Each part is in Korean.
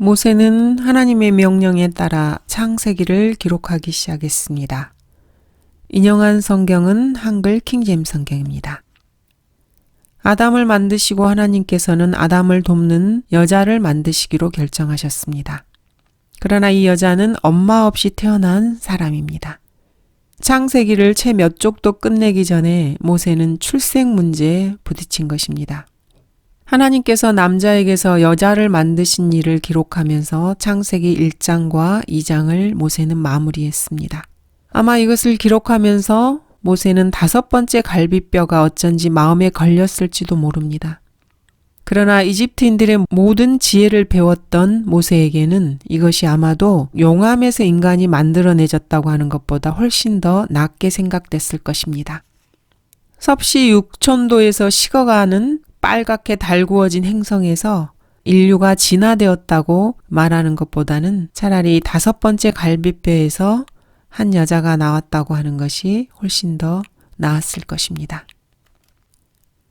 모세는 하나님의 명령에 따라 창세기를 기록하기 시작했습니다. 인용한 성경은 한글 킹잼 성경입니다. 아담을 만드시고 하나님께서는 아담을 돕는 여자를 만드시기로 결정하셨습니다. 그러나 이 여자는 엄마 없이 태어난 사람입니다. 창세기를 채 몇 쪽도 끝내기 전에 모세는 출생 문제에 부딪힌 것입니다. 하나님께서 남자에게서 여자를 만드신 일을 기록하면서 창세기 1장과 2장을 모세는 마무리했습니다. 아마 이것을 기록하면서 모세는 다섯 번째 갈비뼈가 어쩐지 마음에 걸렸을지도 모릅니다. 그러나 이집트인들의 모든 지혜를 배웠던 모세에게는 이것이 아마도 용암에서 인간이 만들어내졌다고 하는 것보다 훨씬 더 낫게 생각됐을 것입니다. 섭씨 6천도에서 식어가는 빨갛게 달구어진 행성에서 인류가 진화되었다고 말하는 것보다는 차라리 다섯 번째 갈비뼈에서 한 여자가 나왔다고 하는 것이 훨씬 더 나았을 것입니다.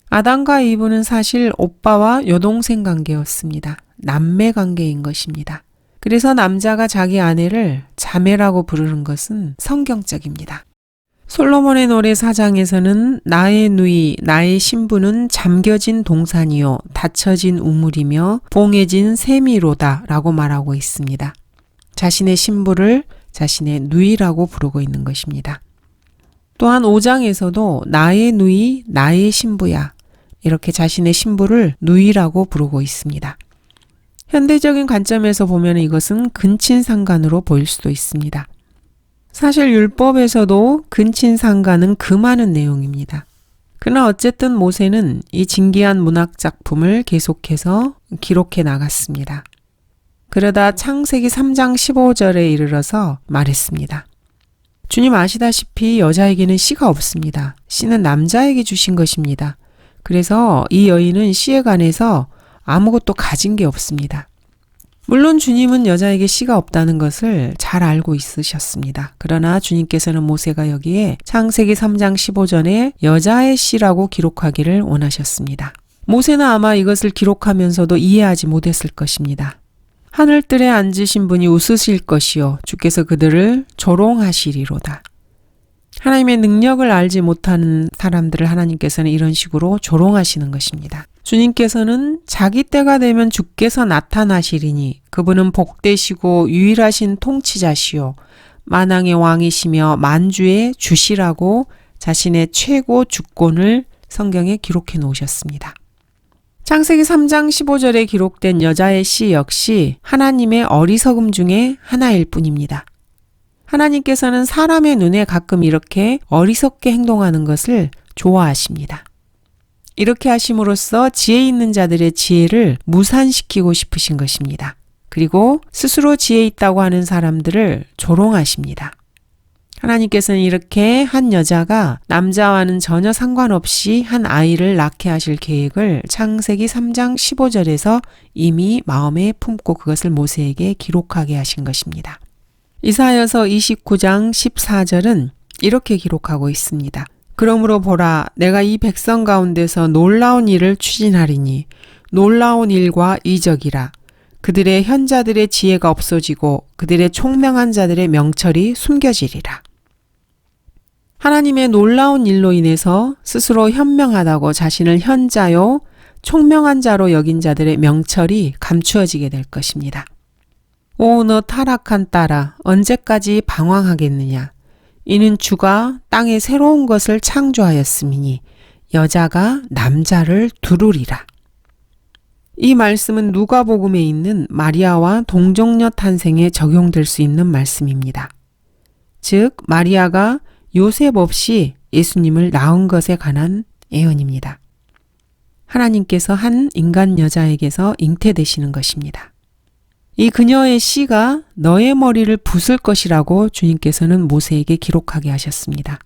아담과 이브는 사실 오빠와 여동생 관계였습니다. 남매 관계인 것입니다. 그래서 남자가 자기 아내를 자매라고 부르는 것은 성경적입니다. 솔로몬의 노래 사장에서는 나의 누이, 나의 신부는 잠겨진 동산이요, 닫혀진 우물이며 봉해진 세미로다 라고 말하고 있습니다. 자신의 신부를 자신의 누이라고 부르고 있는 것입니다. 또한 5장에서도 나의 누이, 나의 신부야. 이렇게 자신의 신부를 누이라고 부르고 있습니다. 현대적인 관점에서 보면 이것은 근친상간으로 보일 수도 있습니다. 사실 율법에서도 근친상간은 금하는 내용입니다. 그러나 어쨌든 모세는 이 진기한 문학 작품을 계속해서 기록해 나갔습니다. 그러다 창세기 3장 15절에 이르러서 말했습니다. 주님 아시다시피 여자에게는 씨가 없습니다. 씨는 남자에게 주신 것입니다. 그래서 이 여인은 씨에 관해서 아무것도 가진 게 없습니다. 물론 주님은 여자에게 씨가 없다는 것을 잘 알고 있으셨습니다. 그러나 주님께서는 모세가 여기에 창세기 3장 15절에 여자의 씨라고 기록하기를 원하셨습니다. 모세는 아마 이것을 기록하면서도 이해하지 못했을 것입니다. 하늘뜰에 앉으신 분이 웃으실 것이요 주께서 그들을 조롱하시리로다. 하나님의 능력을 알지 못하는 사람들을 하나님께서는 이런 식으로 조롱하시는 것입니다. 주님께서는 자기 때가 되면 주께서 나타나시리니 그분은 복되시고 유일하신 통치자시요 만왕의 왕이시며 만주의 주시라고 자신의 최고 주권을 성경에 기록해 놓으셨습니다. 창세기 3장 15절에 기록된 여자의 시 역시 하나님의 어리석음 중에 하나일 뿐입니다. 하나님께서는 사람의 눈에 가끔 이렇게 어리석게 행동하는 것을 좋아하십니다. 이렇게 하심으로써 지혜 있는 자들의 지혜를 무산시키고 싶으신 것입니다. 그리고 스스로 지혜 있다고 하는 사람들을 조롱하십니다. 하나님께서는 이렇게 한 여자가 남자와는 전혀 상관없이 한 아이를 낳게 하실 계획을 창세기 3장 15절에서 이미 마음에 품고 그것을 모세에게 기록하게 하신 것입니다. 이사여서 29장 14절은 이렇게 기록하고 있습니다. 그러므로 보라, 내가 이 백성 가운데서 놀라운 일을 추진하리니 놀라운 일과 이적이라. 그들의 현자들의 지혜가 없어지고 그들의 총명한 자들의 명철이 숨겨지리라. 하나님의 놀라운 일로 인해서 스스로 현명하다고 자신을 현자요, 총명한 자로 여긴 자들의 명철이 감추어지게 될 것입니다. 오, 너 타락한 딸아, 언제까지 방황하겠느냐? 이는 주가 땅에 새로운 것을 창조하였음이니 여자가 남자를 두르리라. 이 말씀은 누가복음에 있는 마리아와 동정녀 탄생에 적용될 수 있는 말씀입니다. 즉, 마리아가 요셉 없이 예수님을 낳은 것에 관한 예언입니다. 하나님께서 한 인간 여자에게서 잉태되시는 것입니다. 이 그녀의 씨가 너의 머리를 부술 것이라고 주님께서는 모세에게 기록하게 하셨습니다.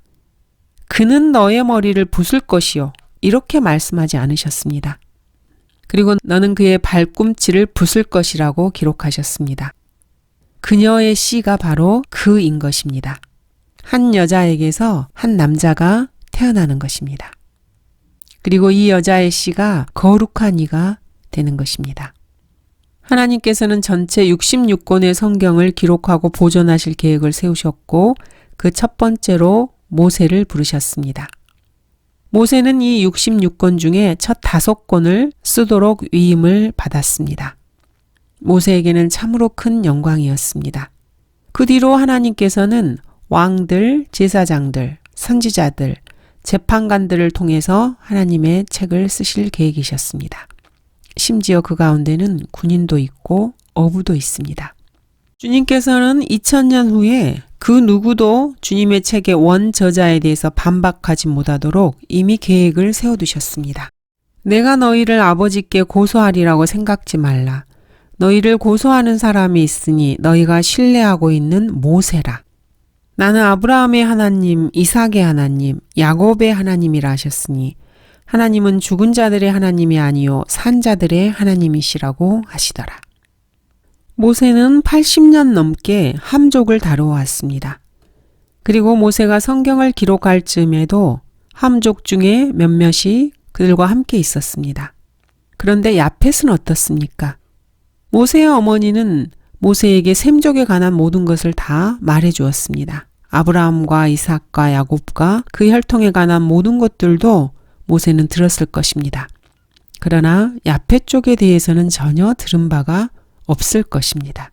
그는 너의 머리를 부술 것이요. 이렇게 말씀하지 않으셨습니다. 그리고 너는 그의 발꿈치를 부술 것이라고 기록하셨습니다. 그녀의 씨가 바로 그인 것입니다. 한 여자에게서 한 남자가 태어나는 것입니다. 그리고 이 여자의 씨가 거룩한 이가 되는 것입니다. 하나님께서는 전체 66권의 성경을 기록하고 보존하실 계획을 세우셨고 그 첫 번째로 모세를 부르셨습니다. 모세는 이 66권 중에 첫 다섯 권을 쓰도록 위임을 받았습니다. 모세에게는 참으로 큰 영광이었습니다. 그 뒤로 하나님께서는 왕들, 제사장들, 선지자들, 재판관들을 통해서 하나님의 책을 쓰실 계획이셨습니다. 심지어 그 가운데는 군인도 있고 어부도 있습니다. 주님께서는 2000년 후에 그 누구도 주님의 책의 원 저자에 대해서 반박하지 못하도록 이미 계획을 세워두셨습니다. 내가 너희를 아버지께 고소하리라고 생각지 말라. 너희를 고소하는 사람이 있으니 너희가 신뢰하고 있는 모세라. 나는 아브라함의 하나님, 이삭의 하나님, 야곱의 하나님이라 하셨으니 하나님은 죽은 자들의 하나님이 아니요 산 자들의 하나님이시라고 하시더라. 모세는 80년 넘게 함족을 다루어왔습니다. 그리고 모세가 성경을 기록할 즈음에도 함족 중에 몇몇이 그들과 함께 있었습니다. 그런데 야펫은 어떻습니까? 모세의 어머니는 모세에게 샘족에 관한 모든 것을 다 말해 주었습니다. 아브라함과 이삭과 야곱과 그 혈통에 관한 모든 것들도 모세는 들었을 것입니다. 그러나 야펫 쪽에 대해서는 전혀 들은 바가 없을 것입니다.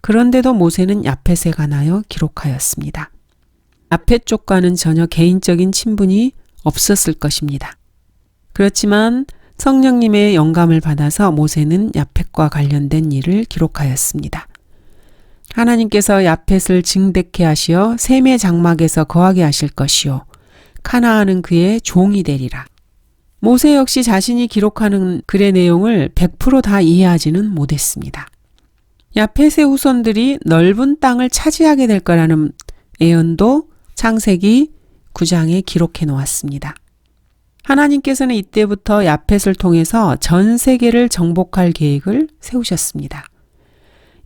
그런데도 모세는 야펫에 관하여 기록하였습니다. 야펫 쪽과는 전혀 개인적인 친분이 없었을 것입니다. 그렇지만 성령님의 영감을 받아서 모세는 야펫과 관련된 일을 기록하였습니다. 하나님께서 야펫을 징대케 하시어 셈의 장막에서 거하게 하실 것이요 카나안은 그의 종이 되리라. 모세 역시 자신이 기록하는 글의 내용을 100%다 이해하지는 못했습니다. 야펫의 후손들이 넓은 땅을 차지하게 될 거라는 예언도 창세기 9장에 기록해 놓았습니다. 하나님께서는 이때부터 야펫을 통해서 전 세계를 정복할 계획을 세우셨습니다.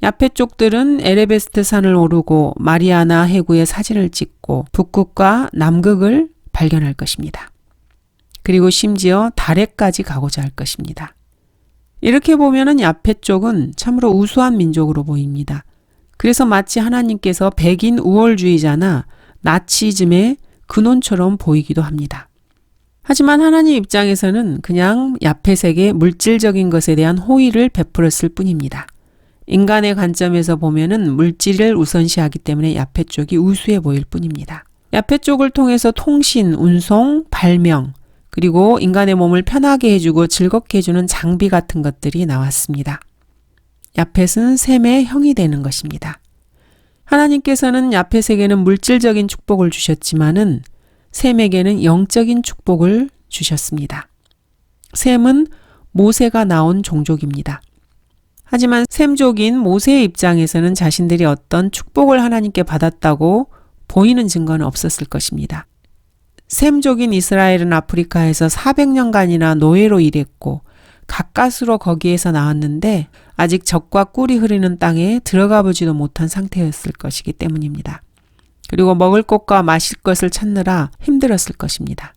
야펫 쪽들은 에레베스트 산을 오르고 마리아나 해구의 사진을 찍고 북극과 남극을 발견할 것입니다. 그리고 심지어 달에까지 가고자 할 것입니다. 이렇게 보면은 야펫 쪽은 참으로 우수한 민족으로 보입니다. 그래서 마치 하나님께서 백인 우월주의자나 나치즘의 근원처럼 보이기도 합니다. 하지만 하나님 입장에서는 그냥 야펫에게 물질적인 것에 대한 호의를 베풀었을 뿐입니다. 인간의 관점에서 보면은 물질을 우선시하기 때문에 야펫 쪽이 우수해 보일 뿐입니다. 야펫 쪽을 통해서 통신, 운송, 발명, 그리고 인간의 몸을 편하게 해주고 즐겁게 해주는 장비 같은 것들이 나왔습니다. 야펫은 셈의 형이 되는 것입니다. 하나님께서는 야펫에게는 물질적인 축복을 주셨지만은 셈에게는 영적인 축복을 주셨습니다. 셈은 모세가 나온 종족입니다. 하지만 셈족인 모세의 입장에서는 자신들이 어떤 축복을 하나님께 받았다고 보이는 증거는 없었을 것입니다. 셈족인 이스라엘은 아프리카에서 400년간이나 노예로 일했고 가까스로 거기에서 나왔는데 아직 적과 꿀이 흐르는 땅에 들어가 보지도 못한 상태였을 것이기 때문입니다. 그리고 먹을 것과 마실 것을 찾느라 힘들었을 것입니다.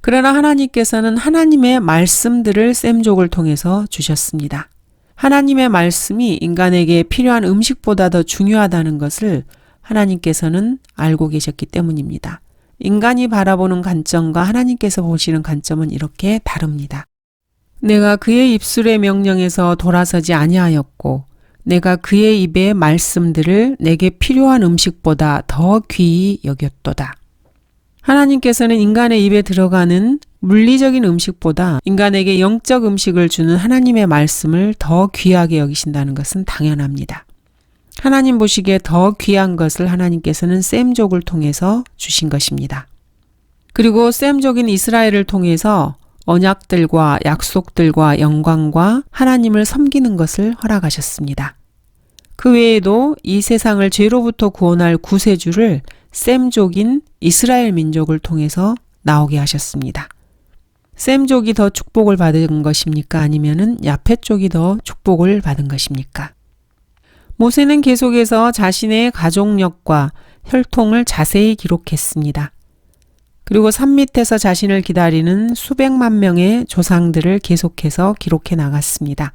그러나 하나님께서는 하나님의 말씀들을 셈족을 통해서 주셨습니다. 하나님의 말씀이 인간에게 필요한 음식보다 더 중요하다는 것을 하나님께서는 알고 계셨기 때문입니다. 인간이 바라보는 관점과 하나님께서 보시는 관점은 이렇게 다릅니다. 내가 그의 입술의 명령에서 돌아서지 아니하였고 내가 그의 입의 말씀들을 내게 필요한 음식보다 더 귀히 여겼도다. 하나님께서는 인간의 입에 들어가는 물리적인 음식보다 인간에게 영적 음식을 주는 하나님의 말씀을 더 귀하게 여기신다는 것은 당연합니다. 하나님 보시기에 더 귀한 것을 하나님께서는 셈족을 통해서 주신 것입니다. 그리고 셈족인 이스라엘을 통해서 언약들과 약속들과 영광과 하나님을 섬기는 것을 허락하셨습니다. 그 외에도 이 세상을 죄로부터 구원할 구세주를 셈족인 이스라엘 민족을 통해서 나오게 하셨습니다. 셈족이 더 축복을 받은 것입니까? 아니면은 야페 쪽이 더 축복을 받은 것입니까? 모세는 계속해서 자신의 가족력과 혈통을 자세히 기록했습니다. 그리고 산 밑에서 자신을 기다리는 수백만 명의 조상들을 계속해서 기록해 나갔습니다.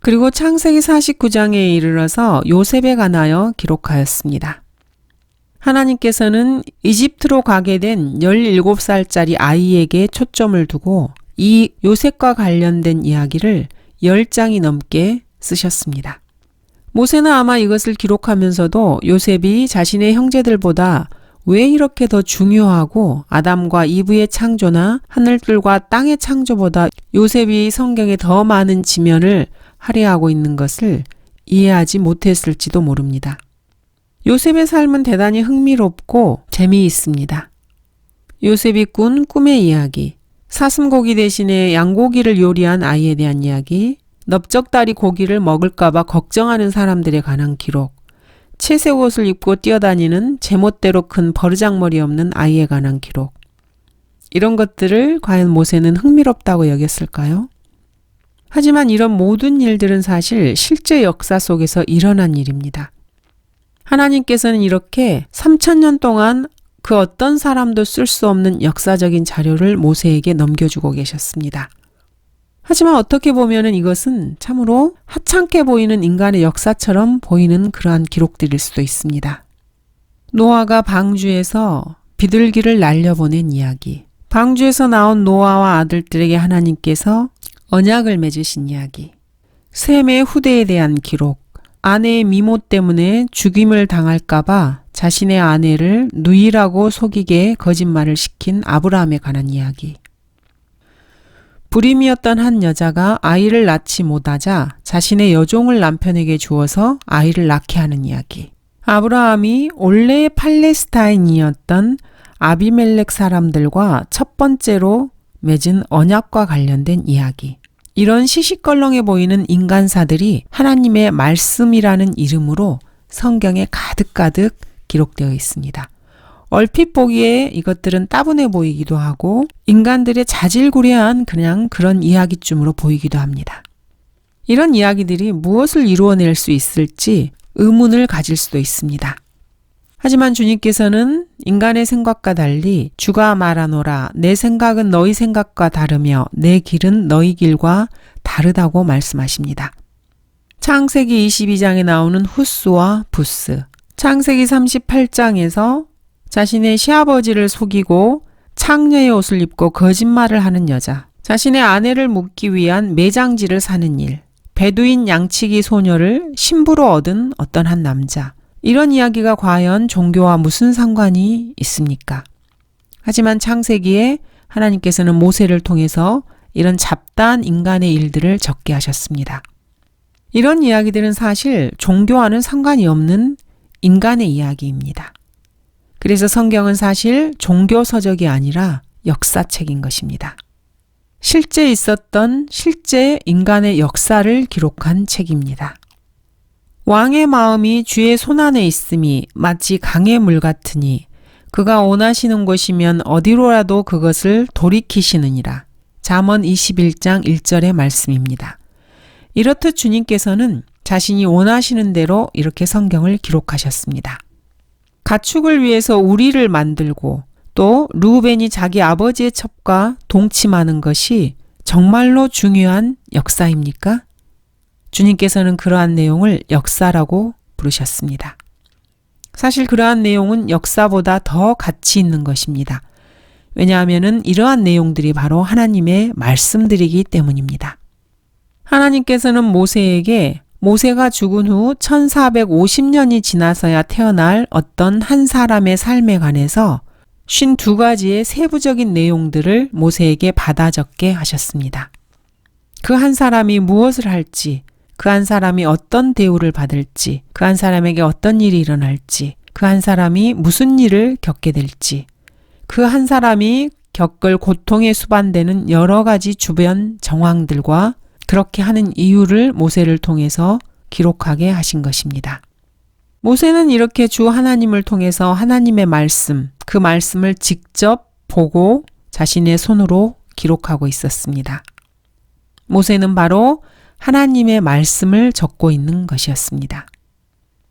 그리고 창세기 49장에 이르러서 요셉에 관하여 기록하였습니다. 하나님께서는 이집트로 가게 된 17살짜리 아이에게 초점을 두고 이 요셉과 관련된 이야기를 10장이 넘게 쓰셨습니다. 모세는 아마 이것을 기록하면서도 요셉이 자신의 형제들보다 왜 이렇게 더 중요하고 아담과 이브의 창조나 하늘들과 땅의 창조보다 요셉이 성경에 더 많은 지면을 할애하고 있는 것을 이해하지 못했을지도 모릅니다. 요셉의 삶은 대단히 흥미롭고 재미있습니다. 요셉이 꾼 꿈의 이야기, 사슴고기 대신에 양고기를 요리한 아이에 대한 이야기, 넓적다리 고기를 먹을까봐 걱정하는 사람들에 관한 기록, 채색 옷을 입고 뛰어다니는 제멋대로 큰 버르장머리 없는 아이에 관한 기록. 이런 것들을 과연 모세는 흥미롭다고 여겼을까요? 하지만 이런 모든 일들은 사실 실제 역사 속에서 일어난 일입니다. 하나님께서는 이렇게 3천년 동안 그 어떤 사람도 쓸 수 없는 역사적인 자료를 모세에게 넘겨주고 계셨습니다. 하지만 어떻게 보면은 이것은 참으로 하찮게 보이는 인간의 역사처럼 보이는 그러한 기록들일 수도 있습니다. 노아가 방주에서 비둘기를 날려보낸 이야기. 방주에서 나온 노아와 아들들에게 하나님께서 언약을 맺으신 이야기. 셈의 후대에 대한 기록. 아내의 미모 때문에 죽임을 당할까봐 자신의 아내를 누이라고 속이게 거짓말을 시킨 아브라함에 관한 이야기. 불임이었던 한 여자가 아이를 낳지 못하자 자신의 여종을 남편에게 주어서 아이를 낳게 하는 이야기. 아브라함이 원래 팔레스타인이었던 아비멜렉 사람들과 첫 번째로 맺은 언약과 관련된 이야기. 이런 시시껄렁해 보이는 인간사들이 하나님의 말씀이라는 이름으로 성경에 가득가득 기록되어 있습니다. 얼핏 보기에 이것들은 따분해 보이기도 하고 인간들의 자질구레한 그냥 그런 이야기쯤으로 보이기도 합니다. 이런 이야기들이 무엇을 이루어낼 수 있을지 의문을 가질 수도 있습니다. 하지만 주님께서는 인간의 생각과 달리 주가 말하노라 내 생각은 너희 생각과 다르며 내 길은 너희 길과 다르다고 말씀하십니다. 창세기 22장에 나오는 후스와 부스, 창세기 38장에서 자신의 시아버지를 속이고 창녀의 옷을 입고 거짓말을 하는 여자, 자신의 아내를 묻기 위한 매장지를 사는 일, 베두인 양치기 소녀를 신부로 얻은 어떤 한 남자. 이런 이야기가 과연 종교와 무슨 상관이 있습니까? 하지만 창세기에 하나님께서는 모세를 통해서 이런 잡다한 인간의 일들을 적게 하셨습니다. 이런 이야기들은 사실 종교와는 상관이 없는 인간의 이야기입니다. 그래서 성경은 사실 종교서적이 아니라 역사책인 것입니다. 실제 있었던 실제 인간의 역사를 기록한 책입니다. 왕의 마음이 주의 손안에 있음이 마치 강의 물 같으니 그가 원하시는 곳이면 어디로라도 그것을 돌이키시느니라. 잠언 21장 1절의 말씀입니다. 이렇듯 주님께서는 자신이 원하시는 대로 이렇게 성경을 기록하셨습니다. 가축을 위해서 우리를 만들고 또 루벤이 자기 아버지의 첩과 동침하는 것이 정말로 중요한 역사입니까? 주님께서는 그러한 내용을 역사라고 부르셨습니다. 사실 그러한 내용은 역사보다 더 가치 있는 것입니다. 왜냐하면 이러한 내용들이 바로 하나님의 말씀들이기 때문입니다. 하나님께서는 모세에게 모세가 죽은 후 1450년이 지나서야 태어날 어떤 한 사람의 삶에 관해서 52가지의 세부적인 내용들을 모세에게 받아 적게 하셨습니다. 그 한 사람이 무엇을 할지, 그 한 사람이 어떤 대우를 받을지, 그 한 사람에게 어떤 일이 일어날지, 그 한 사람이 무슨 일을 겪게 될지, 그 한 사람이 겪을 고통에 수반되는 여러 가지 주변 정황들과 그렇게 하는 이유를 모세를 통해서 기록하게 하신 것입니다. 모세는 이렇게 주 하나님을 통해서 하나님의 말씀, 그 말씀을 직접 보고 자신의 손으로 기록하고 있었습니다. 모세는 바로 하나님의 말씀을 적고 있는 것이었습니다.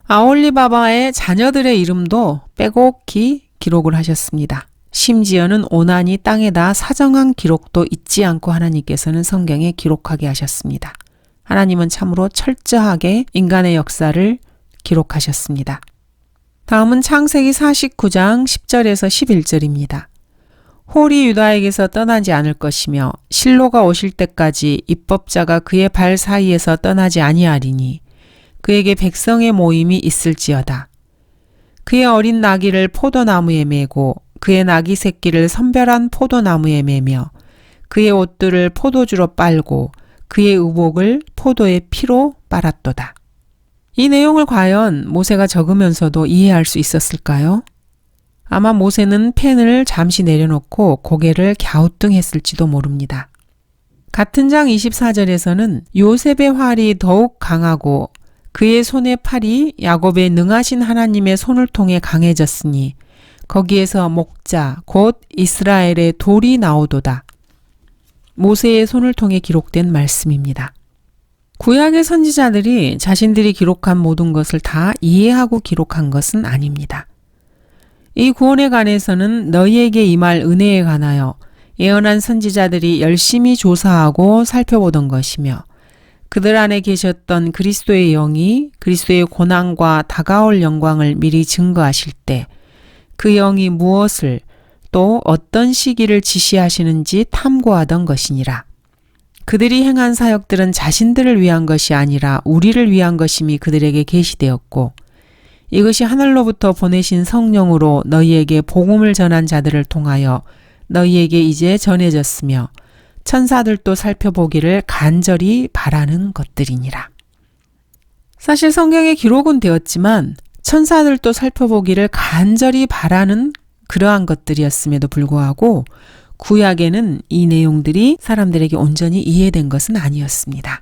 아올리바바의 자녀들의 이름도 빼곡히 기록을 하셨습니다. 심지어는 오난이 땅에다 사정한 기록도 잊지 않고 하나님께서는 성경에 기록하게 하셨습니다. 하나님은 참으로 철저하게 인간의 역사를 기록하셨습니다. 다음은 창세기 49장 10절에서 11절입니다. 홀이 유다에게서 떠나지 않을 것이며 실로가 오실 때까지 입법자가 그의 발 사이에서 떠나지 아니하리니 그에게 백성의 모임이 있을지어다. 그의 어린 나귀를 포도나무에 메고 그의 나귀 새끼를 선별한 포도나무에 매며 그의 옷들을 포도주로 빨고 그의 의복을 포도의 피로 빨았도다. 이 내용을 과연 모세가 적으면서도 이해할 수 있었을까요? 아마 모세는 펜을 잠시 내려놓고 고개를 갸우뚱했을지도 모릅니다. 같은 장 24절에서는 요셉의 활이 더욱 강하고 그의 손의 팔이 야곱의 능하신 하나님의 손을 통해 강해졌으니 거기에서 목자 곧 이스라엘의 돌이 나오도다. 모세의 손을 통해 기록된 말씀입니다. 구약의 선지자들이 자신들이 기록한 모든 것을 다 이해하고 기록한 것은 아닙니다. 이 구원에 관해서는 너희에게 임할 은혜에 관하여 예언한 선지자들이 열심히 조사하고 살펴보던 것이며 그들 안에 계셨던 그리스도의 영이 그리스도의 고난과 다가올 영광을 미리 증거하실 때 그 영이 무엇을 또 어떤 시기를 지시하시는지 탐구하던 것이니라. 그들이 행한 사역들은 자신들을 위한 것이 아니라 우리를 위한 것임이 그들에게 계시되었고 이것이 하늘로부터 보내신 성령으로 너희에게 복음을 전한 자들을 통하여 너희에게 이제 전해졌으며 천사들도 살펴보기를 간절히 바라는 것들이니라. 사실 성경에 기록은 되었지만 천사들도 살펴보기를 간절히 바라는 그러한 것들이었음에도 불구하고 구약에는 이 내용들이 사람들에게 온전히 이해된 것은 아니었습니다.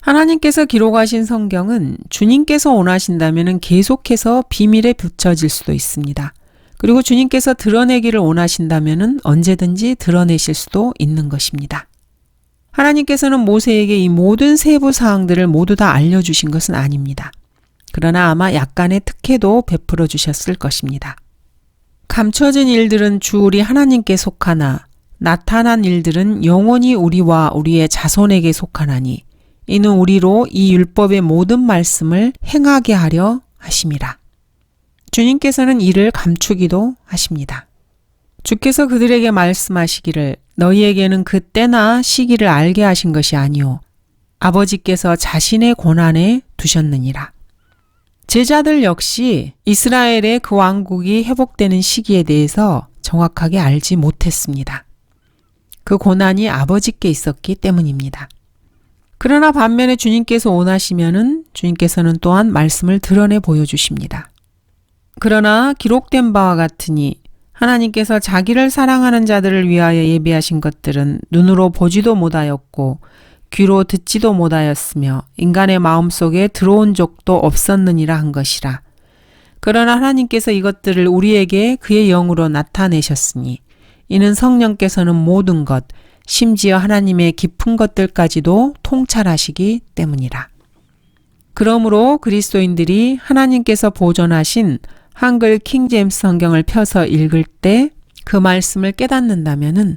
하나님께서 기록하신 성경은 주님께서 원하신다면 계속해서 비밀에 붙여질 수도 있습니다. 그리고 주님께서 드러내기를 원하신다면 언제든지 드러내실 수도 있는 것입니다. 하나님께서는 모세에게 이 모든 세부 사항들을 모두 다 알려주신 것은 아닙니다. 그러나 아마 약간의 특혜도 베풀어 주셨을 것입니다. 감춰진 일들은 주 우리 하나님께 속하나 나타난 일들은 영원히 우리와 우리의 자손에게 속하나니 이는 우리로 이 율법의 모든 말씀을 행하게 하려 하심이라. 주님께서는 이를 감추기도 하십니다. 주께서 그들에게 말씀하시기를 너희에게는 그 때나 시기를 알게 하신 것이 아니오 아버지께서 자신의 고난에 두셨느니라. 제자들 역시 이스라엘의 그 왕국이 회복되는 시기에 대해서 정확하게 알지 못했습니다. 그 고난이 아버지께 있었기 때문입니다. 그러나 반면에 주님께서 원하시면은 주님께서는 또한 말씀을 드러내 보여주십니다. 그러나 기록된 바와 같으니 하나님께서 자기를 사랑하는 자들을 위하여 예비하신 것들은 눈으로 보지도 못하였고 귀로 듣지도 못하였으며 인간의 마음속에 들어온 적도 없었느니라 한 것이라. 그러나 하나님께서 이것들을 우리에게 그의 영으로 나타내셨으니 이는 성령께서는 모든 것, 심지어 하나님의 깊은 것들까지도 통찰하시기 때문이라. 그러므로 그리스도인들이 하나님께서 보존하신 한글 킹제임스 성경을 펴서 읽을 때 그 말씀을 깨닫는다면은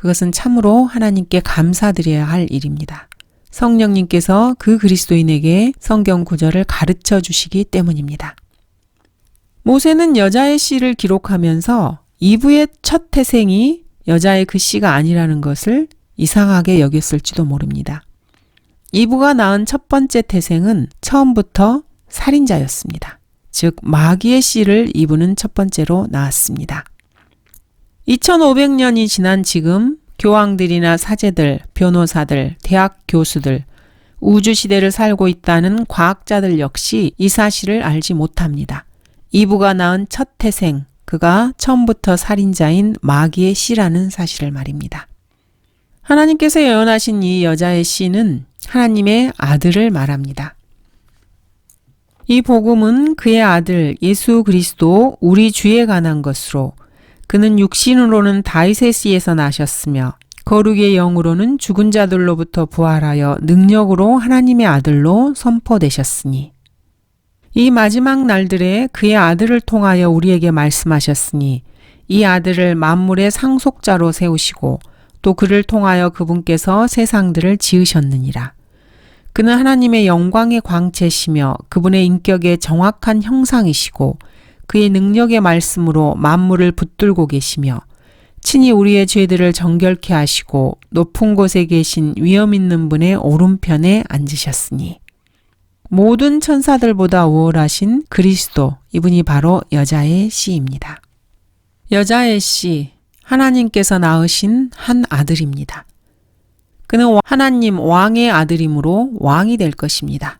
그것은 참으로 하나님께 감사드려야 할 일입니다. 성령님께서 그 그리스도인에게 성경 구절을 가르쳐 주시기 때문입니다. 모세는 여자의 씨를 기록하면서 이브의 첫 태생이 여자의 그 씨가 아니라는 것을 이상하게 여겼을지도 모릅니다. 이브가 낳은 첫 번째 태생은 처음부터 살인자였습니다. 즉, 마귀의 씨를 이브는 첫 번째로 낳았습니다. 2500년이 지난 지금 교황들이나 사제들, 변호사들, 대학 교수들, 우주 시대를 살고 있다는 과학자들 역시 이 사실을 알지 못합니다. 이브가 낳은 첫 태생, 그가 처음부터 살인자인 마귀의 씨라는 사실을 말입니다. 하나님께서 예언하신 이 여자의 씨는 하나님의 아들을 말합니다. 이 복음은 그의 아들 예수 그리스도 우리 주에 관한 것으로 그는 육신으로는 다윗의 씨에서 나셨으며 거룩의 영으로는 죽은 자들로부터 부활하여 능력으로 하나님의 아들로 선포되셨으니 이 마지막 날들에 그의 아들을 통하여 우리에게 말씀하셨으니 이 아들을 만물의 상속자로 세우시고 또 그를 통하여 그분께서 세상들을 지으셨느니라. 그는 하나님의 영광의 광채시며 그분의 인격의 정확한 형상이시고 그의 능력의 말씀으로 만물을 붙들고 계시며 친히 우리의 죄들을 정결케 하시고 높은 곳에 계신 위엄 있는 분의 오른편에 앉으셨으니 모든 천사들보다 우월하신 그리스도 이분이 바로 여자의 씨입니다. 여자의 씨 하나님께서 낳으신 한 아들입니다. 그는 하나님 왕의 아들이므로 왕이 될 것입니다.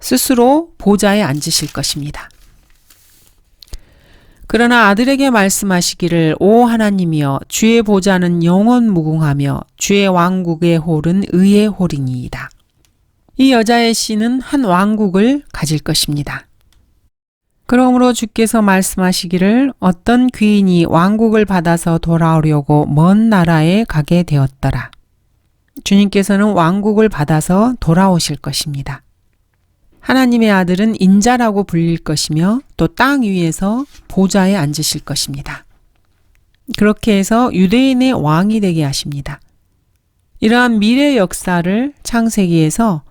스스로 보좌에 앉으실 것입니다. 그러나 아들에게 말씀하시기를 오 하나님이여 주의 보좌는 영원 무궁하며 주의 왕국의 홀은 의의 홀이니이다. 이 여자의 씨는 한 왕국을 가질 것입니다. 그러므로 주께서 말씀하시기를 어떤 귀인이 왕국을 받아서 돌아오려고 먼 나라에 가게 되었더라. 주님께서는 왕국을 받아서 돌아오실 것입니다. 하나님의 아들은 인자라고 불릴 것이며 또 땅 위에서 보좌에 앉으실 것입니다. 그렇게 해서 유대인의 왕이 되게 하십니다. 이러한 미래 역사를 창세기에서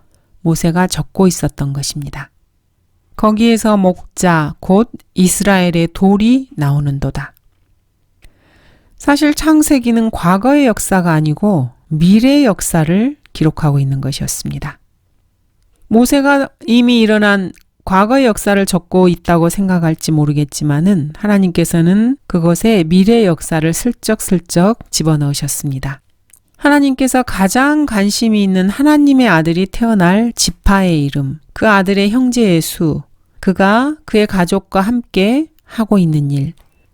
모세가 적고 있었던 것입니다. 거기에서 목자 곧 이스라엘의 돌이 나오는도다. 사실 창세기는 과거의 역사가 아니고 미래의 역사를 기록하고 있는 것이었습니다. 모세가 이미 일어난 과거의 역사를 적고 있다고 생각할지 모르겠지만은 하나님께서는 그것에 미래의 역사를 슬쩍슬쩍 집어넣으셨습니다. 하나님께서 가장 관심이 있는 하나님의 아들이 태어날 지파의 이름, 그 아들의 형제의 수, 그가 그의 가족과 함께 하고 있는 일,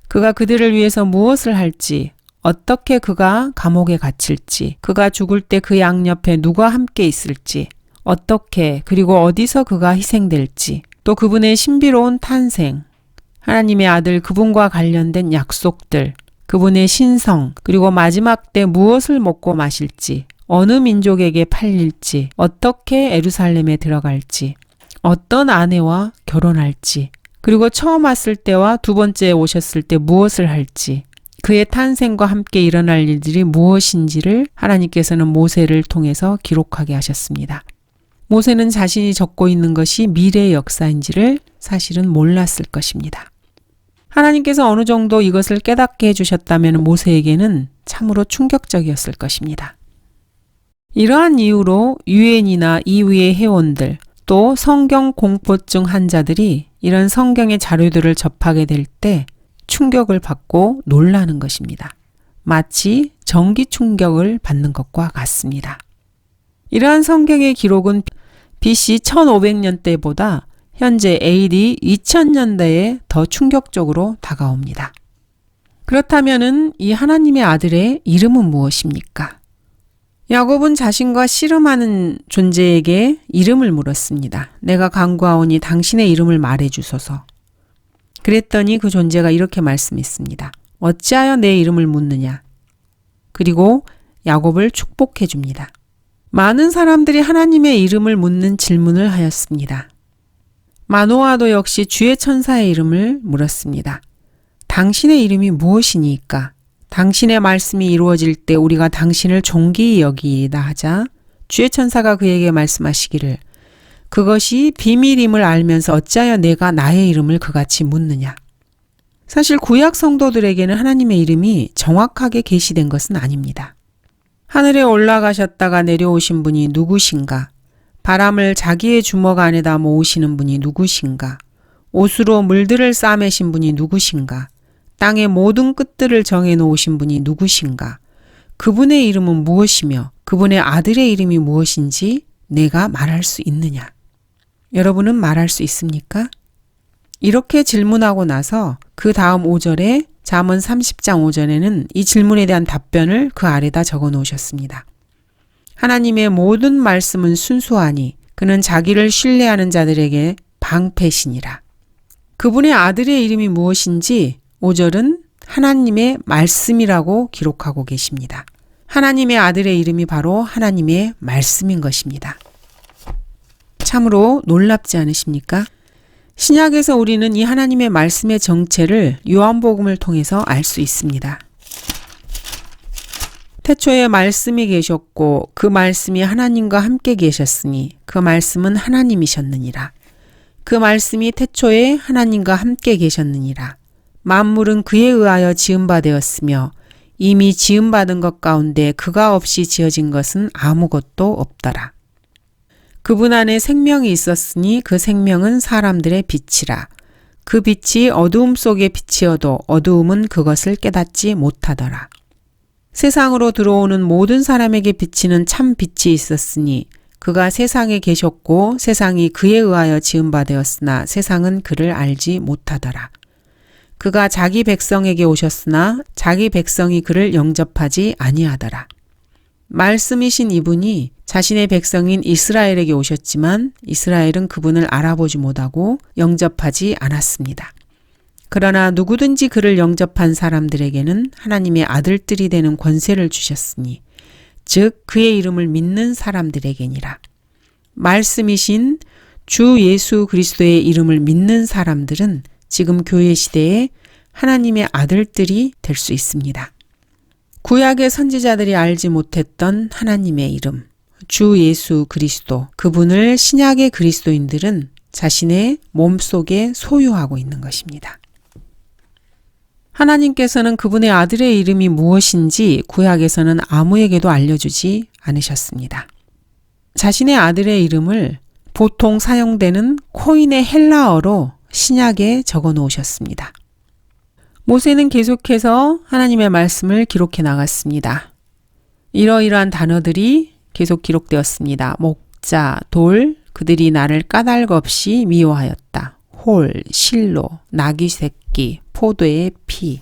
그가 그들을 위해서 무엇을 할지, 어떻게 그가 감옥에 갇힐지, 그가 죽을 때 그 양 옆에 누가 함께 있을지, 어떻게 그리고 어디서 그가 희생될지, 또 그분의 신비로운 탄생, 하나님의 아들 그분과 관련된 약속들, 그분의 신성, 그리고 마지막 때 무엇을 먹고 마실지, 어느 민족에게 팔릴지, 어떻게 에루살렘에 들어갈지, 어떤 아내와 결혼할지, 그리고 처음 왔을 때와 두 번째 오셨을 때 무엇을 할지, 그의 탄생과 함께 일어날 일들이 무엇인지를 하나님께서는 모세를 통해서 기록하게 하셨습니다. 모세는 자신이 적고 있는 것이 미래의 역사인지를 사실은 몰랐을 것입니다. 하나님께서 어느 정도 이것을 깨닫게 해주셨다면 모세에게는 참으로 충격적이었을 것입니다. 이러한 이유로 유엔이나 이후의 회원들 또 성경 공포증 환자들이 이런 성경의 자료들을 접하게 될 때 충격을 받고 놀라는 것입니다. 마치 전기 충격을 받는 것과 같습니다. 이러한 성경의 기록은 BC 1500년대보다 현재 AD 2000년대에 더 충격적으로 다가옵니다. 그렇다면은 이 하나님의 아들의 이름은 무엇입니까? 야곱은 자신과 씨름하는 존재에게 이름을 물었습니다. 내가 간구하오니 당신의 이름을 말해 주소서. 그랬더니 그 존재가 이렇게 말씀했습니다. 어찌하여 내 이름을 묻느냐? 그리고 야곱을 축복해 줍니다. 많은 사람들이 하나님의 이름을 묻는 질문을 하였습니다. 마노아도 역시 주의 천사의 이름을 물었습니다. 당신의 이름이 무엇이니까? 당신의 말씀이 이루어질 때 우리가 당신을 존귀히 여기이다 하자 주의 천사가 그에게 말씀하시기를 그것이 비밀임을 알면서 어찌하여 내가 나의 이름을 그같이 묻느냐. 사실 구약 성도들에게는 하나님의 이름이 정확하게 계시된 것은 아닙니다. 하늘에 올라가셨다가 내려오신 분이 누구신가? 바람을 자기의 주먹 안에다 모으시는 분이 누구신가? 옷으로 물들을 싸매신 분이 누구신가? 땅의 모든 끝들을 정해 놓으신 분이 누구신가? 그분의 이름은 무엇이며 그분의 아들의 이름이 무엇인지 내가 말할 수 있느냐? 여러분은 말할 수 있습니까? 이렇게 질문하고 나서 그 다음 5절에 잠언 30장 5절에는 이 질문에 대한 답변을 그 아래다 적어 놓으셨습니다. 하나님의 모든 말씀은 순수하니 그는 자기를 신뢰하는 자들에게 방패신이라. 그분의 아들의 이름이 무엇인지 5절은 하나님의 말씀이라고 기록하고 계십니다. 하나님의 아들의 이름이 바로 하나님의 말씀인 것입니다. 참으로 놀랍지 않으십니까? 신약에서 우리는 이 하나님의 말씀의 정체를 요한복음을 통해서 알 수 있습니다. 태초에 말씀이 계셨고 그 말씀이 하나님과 함께 계셨으니 그 말씀은 하나님이셨느니라. 그 말씀이 태초에 하나님과 함께 계셨느니라. 만물은 그에 의하여 지음바 되었으며 이미 지음받은 것 가운데 그가 없이 지어진 것은 아무것도 없더라. 그분 안에 생명이 있었으니 그 생명은 사람들의 빛이라. 그 빛이 어두움 속에 빛이어도 어두움은 그것을 깨닫지 못하더라. 세상으로 들어오는 모든 사람에게 비치는 참 빛이 있었으니 그가 세상에 계셨고 세상이 그에 의하여 지음바 되었으나 세상은 그를 알지 못하더라. 그가 자기 백성에게 오셨으나 자기 백성이 그를 영접하지 아니하더라. 말씀이신 이분이 자신의 백성인 이스라엘에게 오셨지만 이스라엘은 그분을 알아보지 못하고 영접하지 않았습니다. 그러나 누구든지 그를 영접한 사람들에게는 하나님의 아들들이 되는 권세를 주셨으니 즉 그의 이름을 믿는 사람들에게니라. 말씀이신 주 예수 그리스도의 이름을 믿는 사람들은 지금 교회 시대에 하나님의 아들들이 될 수 있습니다. 구약의 선지자들이 알지 못했던 하나님의 이름, 주 예수 그리스도, 그분을 신약의 그리스도인들은 자신의 몸 속에 소유하고 있는 것입니다. 하나님께서는 그분의 아들의 이름이 무엇인지 구약에서는 아무에게도 알려주지 않으셨습니다. 자신의 아들의 이름을 보통 사용되는 코인의 헬라어로 신약에 적어 놓으셨습니다. 모세는 계속해서 하나님의 말씀을 기록해 나갔습니다. 이러이러한 단어들이 계속 기록되었습니다. 목자, 돌, 그들이 나를 까닭 없이 미워하였다. 홀, 실로, 나귀 새끼, 포도의 피.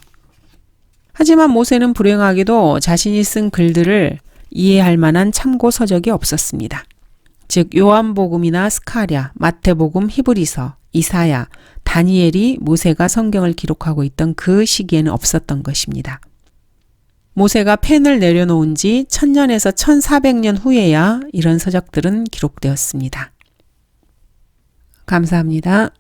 하지만 모세는 불행하게도 자신이 쓴 글들을 이해할 만한 참고 서적이 없었습니다. 즉 요한복음이나 스카랴, 마태복음, 히브리서, 이사야, 다니엘이 모세가 성경을 기록하고 있던 그 시기에는 없었던 것입니다. 모세가 펜을 내려놓은 지 1000년에서 1400년 후에야 이런 서적들은 기록되었습니다. 감사합니다.